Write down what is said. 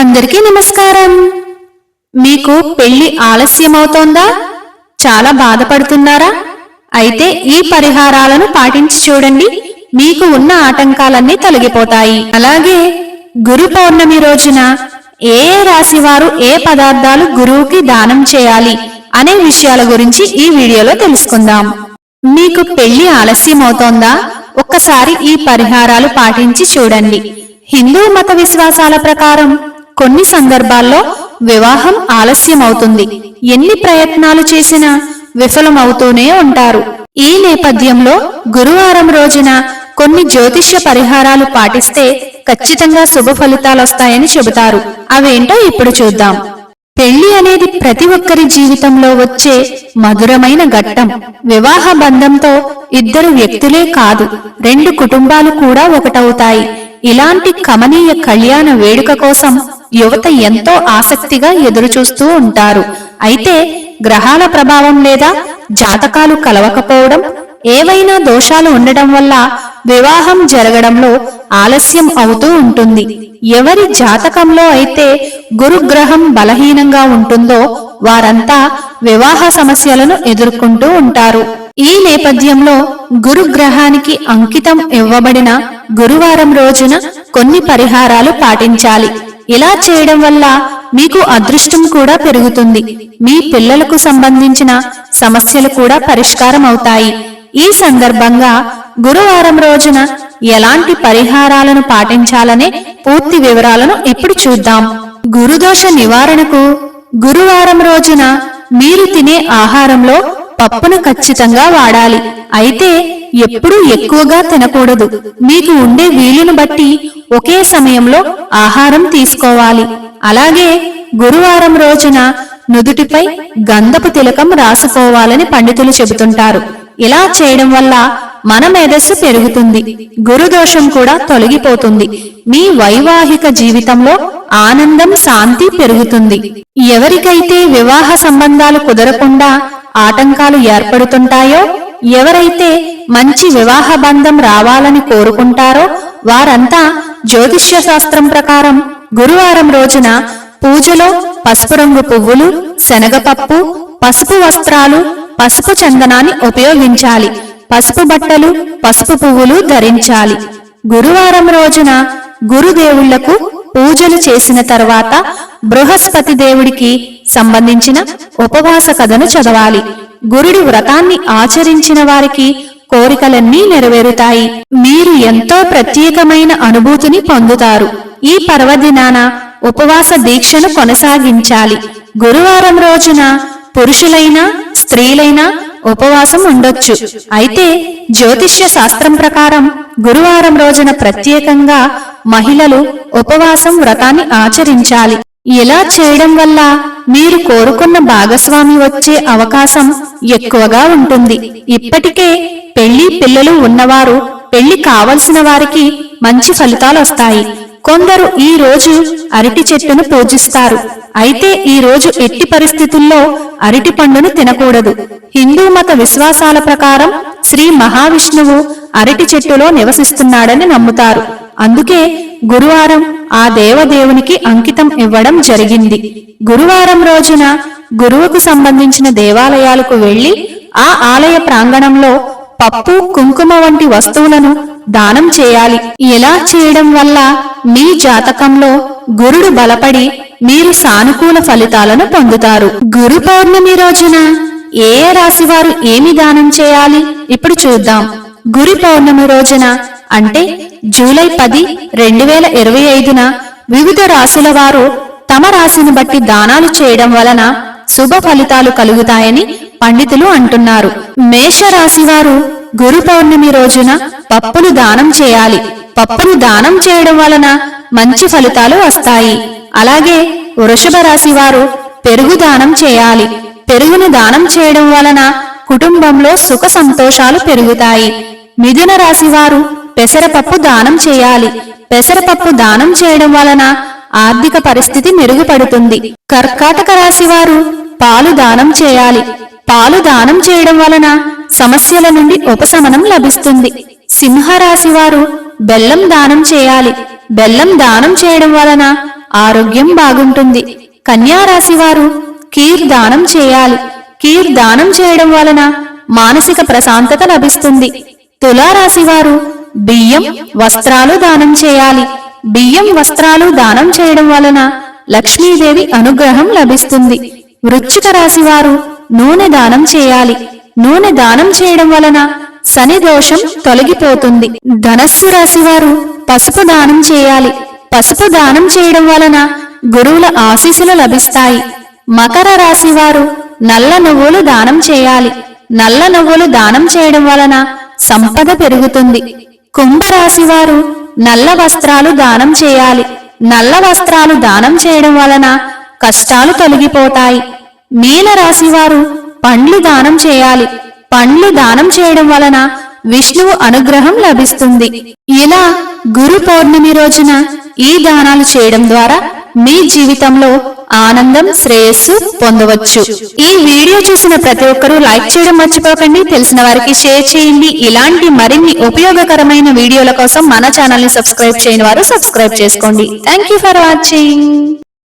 అందరికీ నమస్కారం. మీకు పెళ్ళి ఆలస్యమవుతోందా? చాలా బాధపడుతున్నారా? అయితే ఈ పరిహారాలను పాటించి చూడండి. మీకు ఉన్న ఆటంకాలన్నీ తొలగిపోతాయి. అలాగే గురు పౌర్ణమి రోజున ఏ రాశి వారు ఏ పదార్థాలు గురువుకి దానం చేయాలి అనే విషయాల గురించి ఈ వీడియోలో తెలుసుకుందాం. మీకు పెళ్ళి ఆలస్యమవుతోందా? ఒక్కసారి ఈ పరిహారాలు పాటించి చూడండి. హిందూ మత విశ్వాసాల ప్రకారం కొన్ని సందర్భాల్లో వివాహం ఆలస్యమవుతుంది. ఎన్ని ప్రయత్నాలు చేసినా విఫలమవుతూనే ఉంటారు. ఈ నేపథ్యంలో గురువారం రోజున కొన్ని జ్యోతిష్య పరిహారాలు పాటిస్తే ఖచ్చితంగా శుభ ఫలితాలొస్తాయని చెబుతారు. అవేంటో ఇప్పుడు చూద్దాం. పెళ్ళి అనేది ప్రతి ఒక్కరి జీవితంలో వచ్చే మధురమైన ఘట్టం. వివాహ బంధంతో ఇద్దరు వ్యక్తులే కాదు రెండు కుటుంబాలు కూడా ఒకటవుతాయి. ఇలాంటి కమనీయ కళ్యాణ వేడుక కోసం యువత ఎంతో ఆసక్తిగా ఎదురుచూస్తూ ఉంటారు. అయితే గ్రహాల ప్రభావం లేదా జాతకాలు కలవకపోవడం ఏవైనా దోషాలు ఉండడం వల్ల వివాహం జరగడంలో ఆలస్యం అవుతూ ఉంటుంది. ఎవరి జాతకంలో అయితే గురుగ్రహం బలహీనంగా ఉంటుందో వారంతా వివాహ సమస్యలను ఎదుర్కొంటూ ఉంటారు. ఈ నేపథ్యంలో గురుగ్రహానికి అంకితం ఇవ్వబడిన గురువారం రోజున కొన్ని పరిహారాలు పాటించాలి. ఇలా చేయడం వల్ల మీకు అదృష్టం కూడా పెరుగుతుంది. మీ పిల్లలకు సంబంధించిన సమస్యలు కూడా పరిష్కారం అవుతాయి. ఈ సందర్భంగా గురువారం రోజున ఎలాంటి పరిహారాలను పాటించాలనే పూర్తి వివరాలను ఇప్పుడు చూద్దాం. గురుదోష నివారణకు గురువారం రోజున మీరు తినే ఆహారంలో పప్పును ఖచ్చితంగా వాడాలి. అయితే ఎప్పుడూ ఎక్కువగా తినకూడదు. మీకు ఉండే వీలును బట్టి ఒకే సమయంలో ఆహారం తీసుకోవాలి. అలాగే గురువారం రోజున నుదుటిపై గంధపు తిలకం రాసుకోవాలని పండితులు చెబుతుంటారు. ఇలా చేయడం వల్ల మన మేధస్సు పెరుగుతుంది. గురుదోషం కూడా తొలగిపోతుంది. మీ వైవాహిక జీవితంలో ఆనందం శాంతి పెరుగుతుంది. ఎవరికైతే వివాహ సంబంధాలు కుదరకుండా ఆటంకాలు ఏర్పడుతుంటాయో ఎవరైతే మంచి వివాహ బంధం రావాలని కోరుకుంటారో వారంతా జ్యోతిష్య శాస్త్రం ప్రకారం గురువారం రోజున పూజలో పసుపు రంగు పువ్వులు శనగపప్పు పసుపు వస్త్రాలు పసుపు చందనాన్ని ఉపయోగించాలి. పసుపు బట్టలు పసుపు పువ్వులు ధరించాలి. గురువారం రోజున గురుదేవుళ్ళకు పూజలు చేసిన తర్వాత బృహస్పతి దేవుడికి సంబంధించిన ఉపవాస కథను చదవాలి. గురుడి వ్రతాన్ని ఆచరించిన వారికి కోరికలన్నీ నెరవేరుతాయి. మీరు ఎంతో ప్రత్యేకమైన అనుభూతిని పొందుతారు. ఈ పర్వదినాన ఉపవాస దీక్షను కొనసాగించాలి. గురువారం రోజున పురుషులైనా స్త్రీలైనా ఉపవాసం ఉండొచ్చు. అయితే జ్యోతిష్య శాస్త్రం ప్రకారం గురువారం రోజున ప్రత్యేకంగా మహిళలు ఉపవాసం వ్రతాన్ని ఆచరించాలి. ఇలా చేయడం వల్ల మీరు కోరుకున్న భాగస్వామి వచ్చే అవకాశం ఎక్కువగా ఉంటుంది. ఇప్పటికే పెళ్ళి పిల్లలు ఉన్నవారు పెళ్ళి కావలసిన వారికి మంచి ఫలితాలు వస్తాయి. కొందరు ఈ రోజు అరటి చెట్టును పూజిస్తారు. అయితే ఈ రోజు ఎట్టి పరిస్థితుల్లో అరటి పండును తినకూడదు. హిందూ మత విశ్వాసాల ప్రకారం శ్రీ మహావిష్ణువు అరటి చెట్టులో నివసిస్తున్నాడని నమ్ముతారు. అందుకే గురువారం ఆ దేవదేవునికి అంకితం ఇవ్వడం జరిగింది. గురువారం రోజున గురువుకు సంబంధించిన దేవాలయాలకు వెళ్ళి ఆ ఆలయ ప్రాంగణంలో పప్పు కుంకుమ వంటి వస్తువులను దానం చేయాలి. ఇలా చేయడం వల్ల మీ జాతకంలో గురుడు బలపడి మీరు సానుకూల ఫలితాలను పొందుతారు. గురు పౌర్ణమి రోజున ఏ ఏ రాశి వారు ఏమి దానం చేయాలి? ఇప్పుడు చూద్దాం. గురు పౌర్ణమి రోజున అంటే జూలై పది రెండు వేల ఇరవై ఐదున వివిధ రాశుల వారు తమ రాశిని బట్టి దానాలు చేయడం వలన శుభ ఫలితాలు కలుగుతాయని పండితులు అంటున్నారు. మేషరాశి వారు గురు పౌర్ణమి రోజున పప్పులు దానం చేయాలి. పప్పును దానం చేయడం వలన మంచి ఫలితాలు వస్తాయి. అలాగే వృషభ రాశి వారు పెరుగు దానం చేయాలి. పెరుగును దానం చేయడం వలన కుటుంబంలో సుఖ సంతోషాలు పెరుగుతాయి. మిథున రాశి వారు పెసరపప్పు దానం చేయాలి. పెసరపప్పు దానం చేయడం వలన ఆర్థిక పరిస్థితి మెరుగుపడుతుంది. కర్కాటక రాశి వారు పాలు దానం చేయాలి. పాలు దానం చేయడం వలన సమస్యల నుండి ఉపశమనం లభిస్తుంది. సింహరాశి వారు బెల్లం దానం చేయాలి. బెల్లం దానం చేయడం వలన ఆరోగ్యం బాగుంటుంది. కన్యారాశి వారు కీర్ దానం చేయాలి. కీర్ దానం చేయడం వలన మానసిక ప్రశాంతత లభిస్తుంది. తులారాశి వారు బియ్యం వస్త్రాలు దానం చేయాలి. బియ్యం వస్త్రాలు దానం చేయడం వలన లక్ష్మీదేవి అనుగ్రహం లభిస్తుంది. వృచ్చిక రాశి వారు నూనె దానం చేయాలి. నూనె దానం చేయడం వలన శని దోషం తొలగిపోతుంది. ధనస్సు రాశి వారు పసుపు దానం చేయాలి. పసుపు దానం చేయడం వలన గురువుల ఆశీస్సులు లభిస్తాయి. మకర రాశి వారు నల్ల నువ్వులు దానం చేయాలి. నల్ల నువ్వులు దానం చేయడం వలన సంపద పెరుగుతుంది. కుంభరాశివారు నల్ల వస్త్రాలు దానం చేయాలి. నల్ల వస్త్రాలు దానం చేయడం వలన కష్టాలు తొలగిపోతాయి. నీలరాశివారు పండ్లు దానం చేయాలి. పండ్లు దానం చేయడం వలన విష్ణువు అనుగ్రహం లభిస్తుంది. ఇలా గురు పౌర్ణమి రోజున ఈ దానాలు చేయడం ద్వారా మీ జీవితంలో ఆనందం శ్రేయస్సు పొందవచ్చు. ఈ వీడియో చూసిన ప్రతి ఒక్కరూ లైక్ చేయడం మర్చిపోకండి. తెలిసిన వారికి షేర్ చేయండి. ఇలాంటి మరిన్ని ఉపయోగకరమైన వీడియోల కోసం మన ఛానల్ని సబ్స్క్రైబ్ చేయని వారు సబ్స్క్రైబ్ చేసుకోండి. Thank for watching